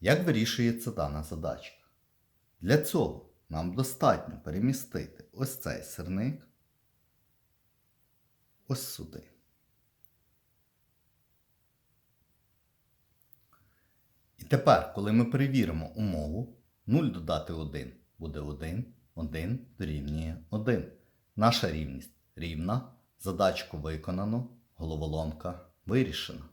Як вирішується дана задачка? Для цього нам достатньо перемістити ось цей сирник ось сюди. І тепер, коли ми перевіримо умову, 0 додати 1 буде 1, 1 дорівнює 1. Наша рівність рівна, задачку виконано, головоломка вирішена.